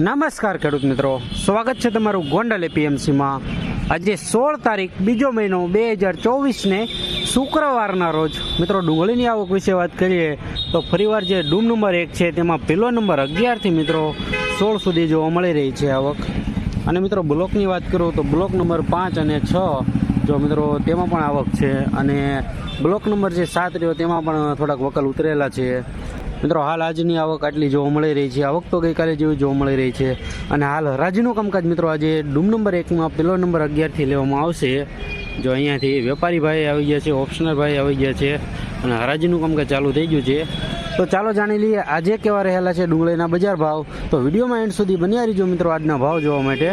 નમસ્કાર ખેડૂત મિત્રો. સ્વાગત છે તમારું ગોંડલ એપીએમસીમાં. આજે સોળ તારીખ, બીજો મહિનો, બે હજાર ચોવીસને શુક્રવારના રોજ. મિત્રો, ડુંગળીની આવક વિશે વાત કરીએ તો ફરીવાર જે ડૂમ નંબર એક છે, તેમાં પહેલો નંબર અગિયારથી મિત્રો, સોળ સુધી જોવા મળી રહી છે આવક. અને મિત્રો, બ્લોકની વાત કરું તો બ્લોક નંબર પાંચ અને છ, જો મિત્રો, તેમાં પણ આવક છે. અને બ્લોક નંબર જે સાત રહ્યો, તેમાં પણ થોડાક વકલ ઉતરેલા છે. મિત્રો, હાલ આજની આવક આટલી જોવા મળી રહી છે. આવક તો ગઈકાલે જેવી જોવા મળી રહી છે. અને હાલ હરાજીનું કામકાજ મિત્રો, આજે ડૂમ નંબર એકમાં પેલો નંબર અગિયારથી લેવામાં આવશે. જો અહીંયાથી વેપારી ભાઈ આવી ગયા છે, ઓપ્શનર ભાઈ આવી ગયા છે અને હરાજીનું કામકાજ ચાલુ થઈ ગયું છે. તો ચાલો જાણી લઈએ, આજે કેવા રહેલા છે ડુંગળીના બજાર ભાવ. તો વિડીયોમાં એન્ડ સુધી બન્યા રહીજો મિત્રો, આજના ભાવ જોવા માટે.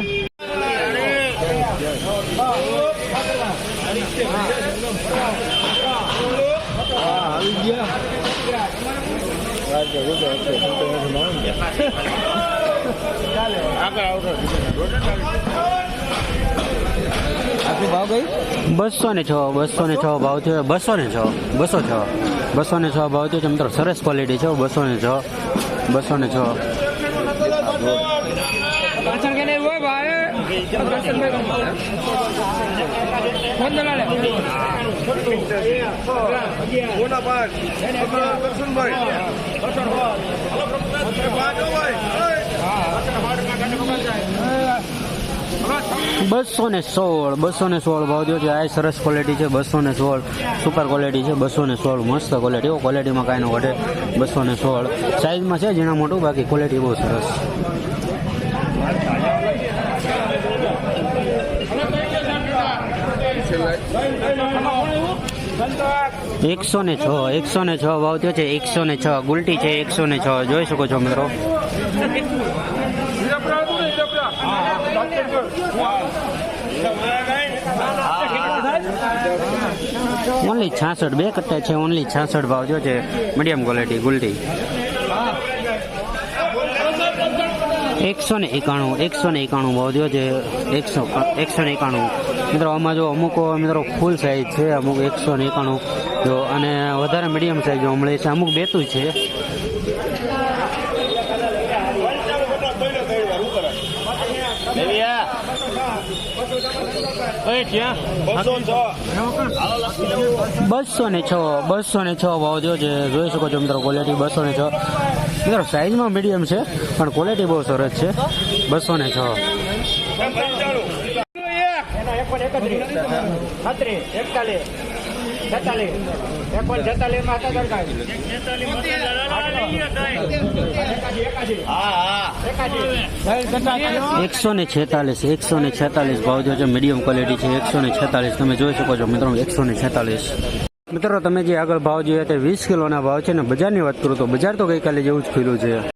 ભાવ ગઈ બસો ને છ બસો ને છ ભાવ છે બસો ને છ બસો છ બસો ને છ ભાવ છે મિત્રો સરસ ક્વોલિટી છે બસો ને છ બસો ને છ ભાઈ બસો ને સોળ બસો ને સોળ ભાવ થયો છે. આ સરસ ક્વોલિટી છે બસો ને સોળ. સુપર ક્વોલિટી છે બસો ને સોળ. મસ્ત ક્વોલિટી એવો ક્વોલિટીમાં કાંઈ ન ઘટે. બસો ને સોળ સાઇઝમાં છે જેના મોટું, બાકી ક્વોલિટી બહુ સરસ. એકસો ને છ, એકસો ને છ ભાવ થયો છે, એકસો ને છ. ગુલટી છે એકસો ને છ. જોઈ શકો છો મિત્રો. ઓનલી છાસઠ, બે કટ્ટા છે, ઓનલી છાસઠ ભાવ જો છે. મીડિયમ ક્વોલિટી ગુલટી. એકસો ને એકાણું એકસો ને એકાણું ભાવ થયો છે એકસો એકસો ને એકાણું. મિત્રો આમાં જો અમુક મિત્રો ફૂલ સાઈઝ છે અમુક એકસો ને એકાણું. જો અને વધારે મીડિયમ સાઈઝ જોવા મળે છે અમુક બેતું છે. બસો ને છ. બસો ને છ ભાવ જો છે જોઈ શકો છો મિત્રો ક્વોલિટી બસો ને છ. મિત્રો સાઈઝમાં મીડિયમ છે, પણ ક્વોલિટી બહુ સરસ છે. બસો ને છ. એકસો ને છેતાલીસ, એકસો ને છેતાલીસ ભાવ જો મીડિયમ ક્વોલિટી છે, એકસો ને છેતાલીસ. તમે જોઈ શકો છો, મિત્રો, એકસો ને છેતાલીસ. મિત્રો, તમે જે આગળ ભાવ જોયા તે વીસ કિલોના ભાવ છે ને બજારની વાત કરું તો બજાર તો ગઈકાલે જેવું જ ખુલ્યું છે.